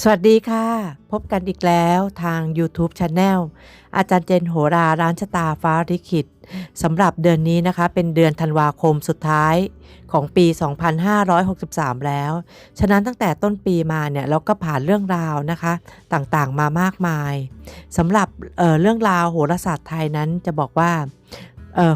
สวัสดีค่ะ พบกันอีกแล้วทาง YouTube Channel อาจารย์เจนโหราร้านชะตาฟ้าลิขิตสำหรับเดือนนี้นะคะ เป็นเดือนธันวาคมสุดท้ายของปี 2563 แล้ว ฉะนั้นตั้งแต่ต้นปีมาเนี่ยเราก็ผ่านเรื่องราวนะคะต่างๆมามากมายสำหรับเเรื่องราวโหราศาสตร์ไทยนั้นจะบอกว่า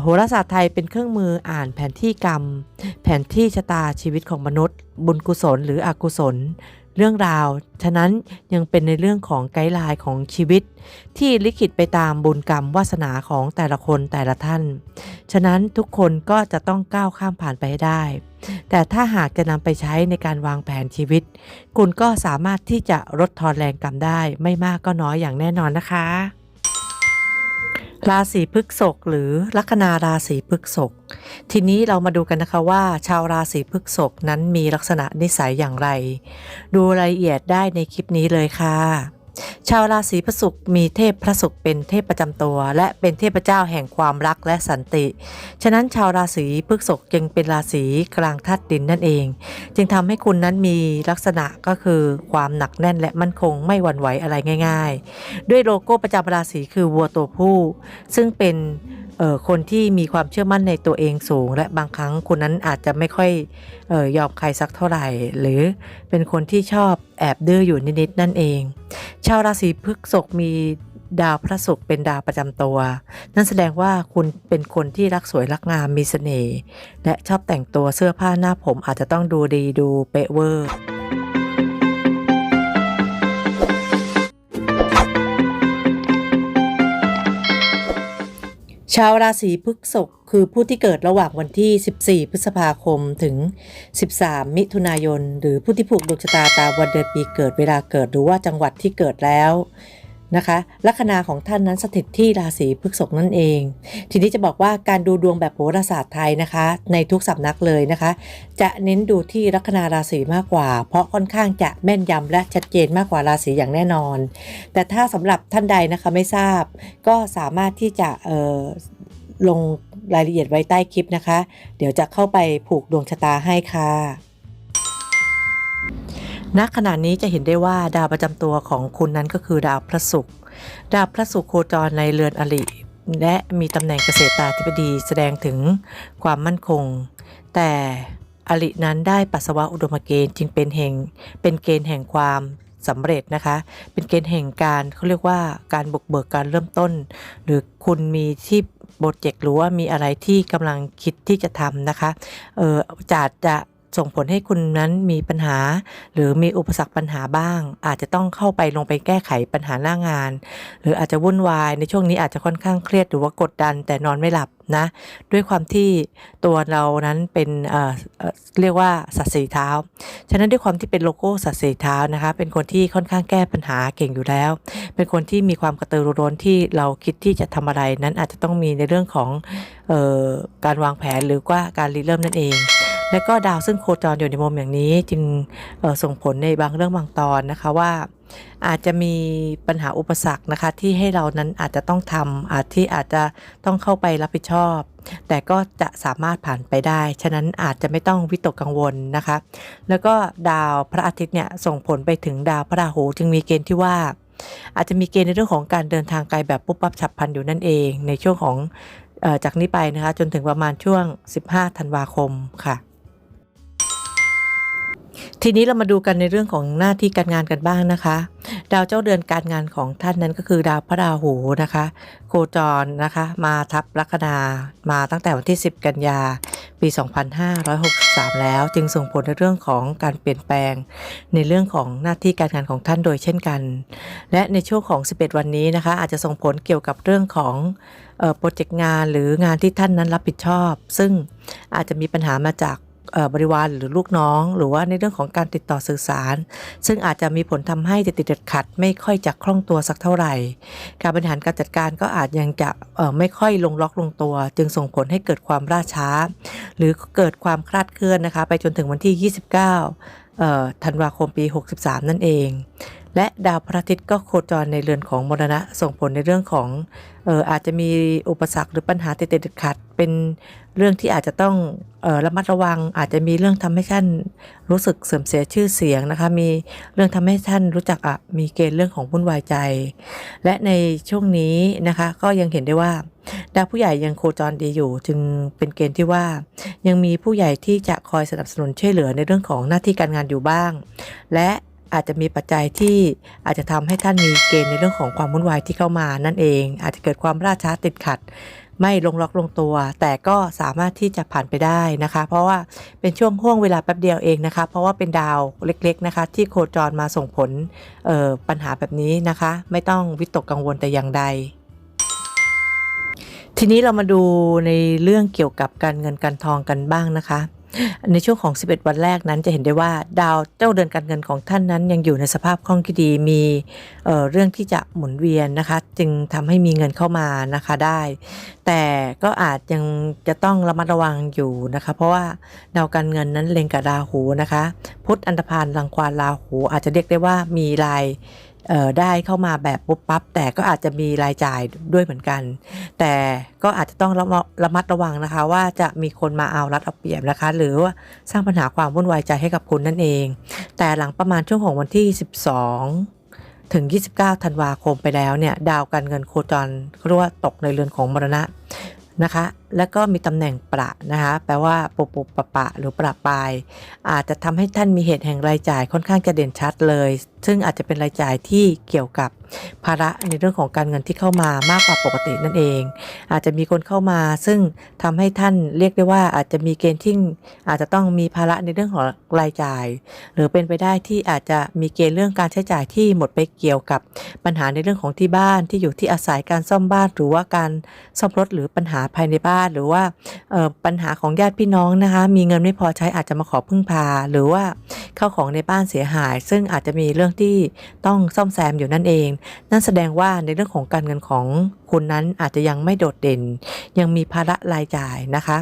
โหราศาสตร์ไทยเป็นเครื่องมืออ่านแผนที่กรรม แผนที่ชะตาชีวิตของมนุษย์ บุญกุศลหรืออกุศล เรื่องราว ฉะนั้นยังเป็นในเรื่องของไกด์ไลน์ของชีวิต ที่ลิขิตไปตามบุญกรรมวาสนาของแต่ละคนแต่ละท่าน ฉะนั้นทุกคนก็จะต้องก้าวข้ามผ่านไปให้ได้ แต่ถ้าหากจะนำไปใช้ในการวางแผนชีวิต คุณก็สามารถที่จะลดทอนแรงกรรมได้ไม่มากก็น้อยอย่างแน่นอนนะคะ ราศีพฤษภหรือลัคนาราศีพฤษภทีนี้เรามาดูกันนะคะว่า ชาวราศีพฤษภนั้นมีลักษณะนิสัยอย่างไร ดูรายละเอียดได้ในคลิปนี้เลยค่ะ ชาวราศีพฤษภมีเทพพระศุกร์เป็นเทพประจำตัว และเป็นเทพเจ้าแห่งความรักและสันติ ฉะนั้นชาวราศีพฤษภจึงเป็นราศีกลางธาตุดินนั่นเอง จึงทำให้คุณนั้นมีลักษณะก็คือความหนักแน่นและมั่นคงไม่หวั่นไหวอะไรง่าย ๆ ด้วยโลโก้ประจำราศีคือวัวตัวผู้ ซึ่งเป็น คนที่มีความเชื่อมั่นในตัวเองสูง และบางครั้งคุณนั้นอาจจะไม่ค่อยออยอมใครสักเท่าไหร่ หรือเป็นคนที่ชอบแอบดื้ออยู่นิดๆนั่นเอง ชาวราศีพฤษภมีดาวพระศุกร์เป็นดาวประจำตัว นั่นแสดงว่าคุณเป็นคนที่รักสวยรักงามมีเสน่ห์และชอบแต่งตัวเสื้อผ้าหน้าผมอาจจะต้องดูดีดูเป๊ะเวอร์ ชาวราศีพฤษภคือผู้ที่เกิดระหว่างวันที่ 14 พฤษภาคมถึง 13 มิถุนายน หรือผู้ที่ผูกดวงชะตาตามวันเดือนปีเกิดเวลาเกิดหรือว่าจังหวัดที่เกิดแล้ว นะคะลัคนาของท่านนั้นสถิตที่ราศีพฤษภนั่นเอง ทีนี้จะบอกว่าการดูดวงแบบโหราศาสตร์ไทยนะคะ ในทุกสำนักเลยนะคะ จะเน้นดูที่ลัคนาราศีมากกว่า เพราะค่อนข้างจะแม่นยำและชัดเจนมากกว่าราศีอย่างแน่นอน แต่ถ้าสำหรับท่านใดนะคะไม่ทราบ ก็สามารถที่จะลงรายละเอียดไว้ใต้คลิปนะคะ เดี๋ยวจะเข้าไปผูกดวงชะตาให้ค่ะ ณขณะนี้จะเห็นได้ว่าดาวประจำตัวของคุณนั้นก็คือดาวพระศุกร์ดาวพระศุกร์โคจรในเรือนอริและมีตำแหน่งเกษตราธิบดีแสดงถึงความมั่นคง แต่อรินั้นได้ปัสสาวะอุดมเกณฑ์จึงเป็นแห่งเป็นเกณฑ์แห่งความสำเร็จนะคะ เป็นเกณฑ์แห่งการเขาเรียกว่าการบุกเบิกการเริ่มต้น หรือคุณมีที่โปรเจกต์หรือว่ามีอะไรที่กำลังคิดที่จะทำนะคะ เออจะจะ ส่งผลให้คุณนั้นมีปัญหา หรือมีอุปสรรคปัญหาบ้าง อาจจะต้องเข้าไปลงไปแก้ไขปัญหาหน้างาน หรืออาจจะวุ่นวายในช่วงนี้อาจจะค่อนข้างเครียดหรือว่ากดดันแต่นอนไม่หลับนะ ด้วยความที่ตัวเรานั้นเป็นเเเรียกว่าสัตว์สีเท้า ฉะนั้นด้วยความที่เป็นโลโก้สัตว์สีเท้านะคะ เป็นคนที่ค่อนข้างแก้ปัญหาเก่งอยู่แล้ว เป็นคนที่มีความกระตือรือร้นที่เราคิดที่จะทำอะไรนั้นอาจจะต้องมีในเรื่องของออการวางแผนหรือว่าการริเริ่มนั่นเอง และก็ดาวซึ่งโคจรอยู่ในมุมอย่างนี้ จึงส่งผลในบางเรื่องบางตอนนะคะว่า อาจจะมีปัญหาอุปสรรคนะคะ ที่ให้เรานั้นอาจจะต้องทำอาจที่อาจจะต้องเข้าไปรับผิดชอบ แต่ก็จะสามารถผ่านไปได้ ฉะนั้นอาจจะไม่ต้องวิตกกังวลนะคะ แล้วก็ดาวพระอาทิตย์เนี่ยส่งผลไปถึงดาวพระราหูจึงมีเกณฑ์ที่ว่าอาจจะมีเกณฑ์ในเรื่องของการเดินทางไกลแบบปุ๊บปั๊บฉับพลันอยู่นั่นเอง ในช่วงของจากนี้ไปนะคะ จนถึงประมาณช่วง 15 ธันวาคมค่ะ ทีนี้เรามาดูกันในเรื่องของหน้าที่การงานกันบ้างนะคะ ดาวเจ้าเดือนการงานของท่านนั้นก็คือดาวพระราหูนะคะ โคจรนะคะ มาทับลัคนามาตั้งแต่วันที่ 10 กันยา ปี 2563 แล้ว จึงส่งผลในเรื่องของการเปลี่ยนแปลง ในเรื่องของหน้าที่การงานของท่านโดยเช่นกัน และในช่วงของ 11 วันนี้นะคะ อาจจะส่งผลเกี่ยวกับเรื่องของโปรเจกต์งานหรืองานที่ท่านนั้นรับผิดชอบ ซึ่งอาจจะมีปัญหามาจาก บริวารหรือลูกน้อง หรือว่าในเรื่องของการติดต่อสื่อสาร ซึ่งอาจจะมีผลทำให้ติดติดขัด ไม่ค่อยจะคล่องตัวสักเท่าไหร่ การบริหารการจัดการก็อาจยังจะไม่ค่อยลงล็อกลงตัว จึงส่งผลให้เกิดความล่าช้า หรือเกิดความคลาดเคลื่อนนะคะ ไปจนถึงวันที่ 29ธันวาคมปี 63 นั่นเอง และดาวพระอาทิตย์ก็โคจรในเรือนของมรณะส่งผลในเรื่องของเอออาจจะมีอุปสรรคหรือปัญหาติดติดขัด เป็นเรื่องที่อาจจะต้องออระมัดระวัง อาจจะมีเรื่องทำให้ท่านรู้สึกเสื่อมเสียชื่อเสียงนะคะมีเรื่องทำให้ท่านรู้จักอะมีเกณฑ์เรื่องของวุ่นวายใจ และในช่วงนี้นะคะก็ยังเห็นได้ว่า ดาวผู้ใหญ่ยังโคจรดีอยู่ จึงเป็นเกณฑ์ที่ว่า ยังมีผู้ใหญ่ที่จะคอยสนับสนุนช่วยเหลือในเรื่องของหน้าที่การงานอยู่บ้าง และ อาจจะมีปัจจัยที่อาจจะทำให้ท่านมีเกณฑ์ในเรื่องของความวุ่นวายที่เข้ามานั่นเอง อาจจะเกิดความราช้าติดขัด ไม่ลงล็อกลงตัว แต่ก็สามารถที่จะผ่านไปได้นะคะ เพราะว่าเป็นช่วงห่วงเวลาแป๊บเดียวเองนะคะ เพราะว่าเป็นดาวเล็กๆนะคะ ที่โคจรมาส่งผลปัญหาแบบนี้นะคะ ไม่ต้องวิตกกังวลแต่อย่างใดทีนี้เรามาดูในเรื่องเกี่ยวกับการเงินการทองกันบ้างนะคะ ในช่วงของ 11 วันแรกนั้นจะเห็นได้ว่าดาวเจ้าเดือนการเงินของท่านนั้นยังอยู่ในสภาพคล่องที่ดีมีเเรื่องที่จะหมุนเวียนนะคะ จึงทำให้มีเงินเข้ามานะคะได้ แต่ก็อาจยังจะต้องระมัดระวังอยู่นะคะ เพราะว่าดาวการเงินนั้นเล็งกับราหูนะคะ พุธอันธพาลรังควานราหูอาจจะเรียกได้ว่ามีราย ได้เข้ามาแบบปุ๊บปั๊บแต่ก็อาจจะมีรายจ่ายด้วยเหมือนกัน แต่ก็อาจจะต้องระมัดระมัดระวังนะคะ ว่าจะมีคนมาเอารัดเอาเปรียบนะคะ หรือว่าสร้างปัญหาความวุ่นวายใจให้กับคุณนั่นเอง แต่หลังประมาณช่วงของวันที่ 12ถึง 29 ธันวาคมไปแล้วเนี่ย ดาวการเงินโคจรเรียกว่าตกในเรือนของมรณะนะคะแล้วก็มีตำแหน่งประนะคะแปลว่าปุปุปะปะ หรือประปาย อาจจะทำให้ท่านมีเหตุแห่งรายจ่ายค่อนข้างจะเด่นชัดเลย ซึ่งอาจจะเป็นรายจ่ายที่เกี่ยวกับภาระในเรื่องของการเงินที่เข้ามามากกว่าปกตินั่นเอง อาจจะมีคนเข้ามา ซึ่งทำให้ท่านเรียกได้ว่าอาจจะมีเกณฑ์ที่อาจจะต้องมีภาระในเรื่องของรายจ่าย หรือเป็นไปได้ที่อาจจะมีเกณฑ์เรื่องการใช้จ่ายที่หมดไปเกี่ยวกับปัญหาในเรื่องของที่บ้านที่อยู่ที่อาศัยการซ่อมบ้าน หรือว่าการซ่อมรถหรือปัญหาภายในบ้านหรือว่าปัญหาของญาติพี่น้องนะคะ มีเงินไม่พอใช้อาจจะมาขอพึ่งพา หรือว่า เข้าของในบ้านเสียหาย ซึ่งอาจจะมีเรื่องที่ต้องซ่อมแซมอยู่นั่นเอง นั่นแสดงว่าในเรื่องของการเงินของคุณนั้นอาจจะยังไม่โดดเด่น ยังมีภาระรายจ่ายนะคะ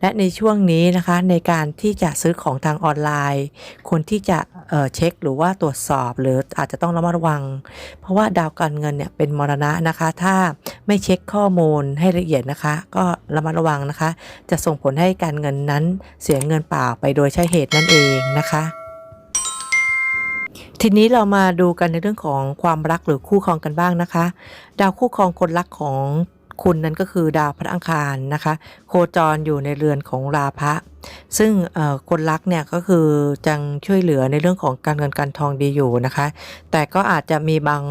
และในช่วงนี้นะคะในการที่จะซื้อของทางออนไลน์ คนที่จะเเช็คหรือว่าตรวจสอบหรืออาจจะต้องระมัดระวัง เพราะว่าดาวการเงินเนี่ยเป็นมรณะนะคะ ถ้าไม่เช็คข้อมูลให้ละเอียดนะคะ ก็ระมัดระวังนะคะ จะส่งผลให้การเงินนั้นเสียเงินเปล่าไปโดยใช่เหตุนั่นเองนะคะ ทีนี้เรามาดูกันในเรื่องของความรักหรือคู่ครองกันบ้างนะคะ ดาวคู่ครองคนรักของคุณนั้นก็คือดาวพระอังคารนะคะ โคจรอยู่ในเรือนของราพะ ซึ่งคนรักเนี่ยก็คือจังช่วยเหลือในเรื่องของการเงินการทองดีอยู่นะคะ แต่ก็อาจจะมีบาง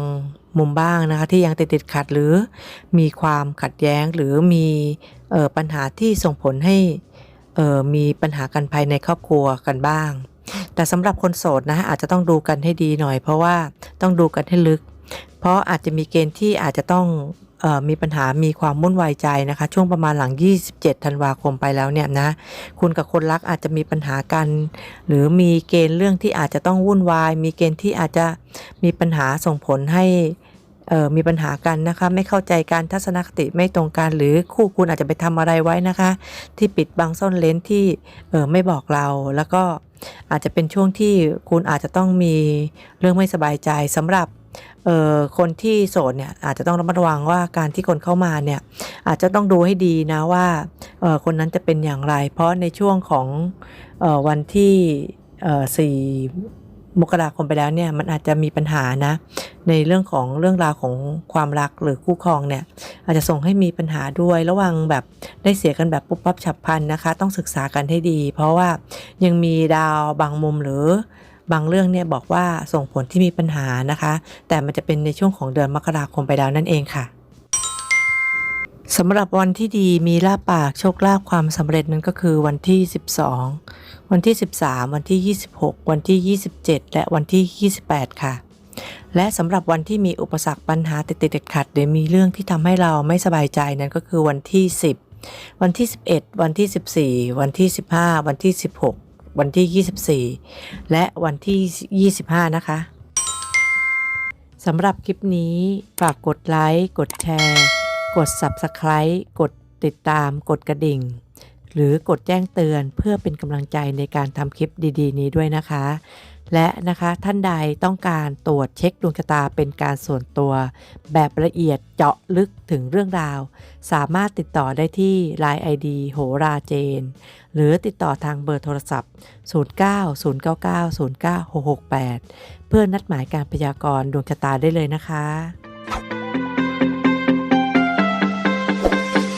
มุมบ้างนะคะที่ยังติดติดขัดหรือมีความขัดแย้งหรือมีออปัญหาที่ส่งผลให้มีปัญหากันภายในครอบครัวกันบ้าง แต่สำหรับคนโสดนะอาจจะต้องดูกันให้ดีหน่อย เพราะว่าต้องดูกันให้ลึก เพราะอาจจะมีเกณฑ์ที่อาจจะต้องออมีปัญหามีความวุ่นวายใจนะคะ ช่วงประมาณหลัง 27 ธันวาคมไปแล้วเนี่ยนะ คุณกับคนรักอาจจะมีปัญหากัน หรือมีเกณฑ์เรื่องที่อาจจะต้องวุ่นวาย มีเกณฑ์ที่อาจจะมีปัญหาส่งผลให้ มีปัญหากันนะคะ ไม่เข้าใจการทัศนคติไม่ตรงกันหรือคู่คุณอาจจะไปทำอะไรไว้นะคะ ที่ปิดบังซ่อนเลนที่เออไม่บอกเราแล้วก็อาจจะเป็นช่วงที่คุณอาจจะต้องมีเรื่องไม่สบายใจสำหรับเออคนที่โสดเนี่ยอาจจะต้องระมัดระวังว่าการที่คนเข้ามาเนี่ยอาจจะต้องดูให้ดีนะว่าเออคนนั้นจะเป็นอย่างไร เพราะในช่วงของเออวันที่เออสี่ มกราคมไปแล้วเนี่ยมันอาจจะมีปัญหานะ ในเรื่องของเรื่องราวของความรักหรือคู่ครองเนี่ย อาจจะส่งให้มีปัญหาด้วยระวังแบบได้เสียกันแบบปุ๊บปั๊บฉับพลันนะคะ ต้องศึกษากันให้ดี เพราะว่ายังมีดาวบางมุมหรือบางเรื่องเนี่ยบอกว่าส่งผลที่มีปัญหานะคะ แต่มันจะเป็นในช่วงของเดือนมกราคมไปแล้วนั่นเองค่ะ สำหรับวันที่ดีมีลาบปากโชคลาภความสำเร็จนั้นก็คือวันที่ 12 วันที่ 13 วันที่ 26 วันที่ 27 และวันที่ 28 ค่ะ และสำหรับวันที่มีอุปสรรคปัญหาติดติดขัดหรือมีเรื่องที่ทำให้เราไม่สบายใจนั้นก็คือวันที่ 10 วันที่ 11 วันที่ 14 วันที่ 15 วันที่ 16 วันที่ 24 และวันที่ 25 นะคะสำหรับคลิปนี้ฝากกดไลค์กดแชร์ กด Subscribe กดติดตาม กดกระดิ่ง หรือกดแจ้งเตือนเพื่อเป็นกำลังใจในการทำคลิปดีๆ นี้ด้วยนะคะ และนะคะท่านใดต้องการตรวจเช็คดวงชะตาเป็นการส่วนตัว แบบละเอียดเจาะลึกถึงเรื่องราว สามารถติดต่อได้ที่ Line ID โหราเจน หรือติดต่อทางเบอร์โทรศัพท์ 09 099 09 668 เพื่อนัดหมายการพยากรณ์ดวงชะตาได้เลยนะคะ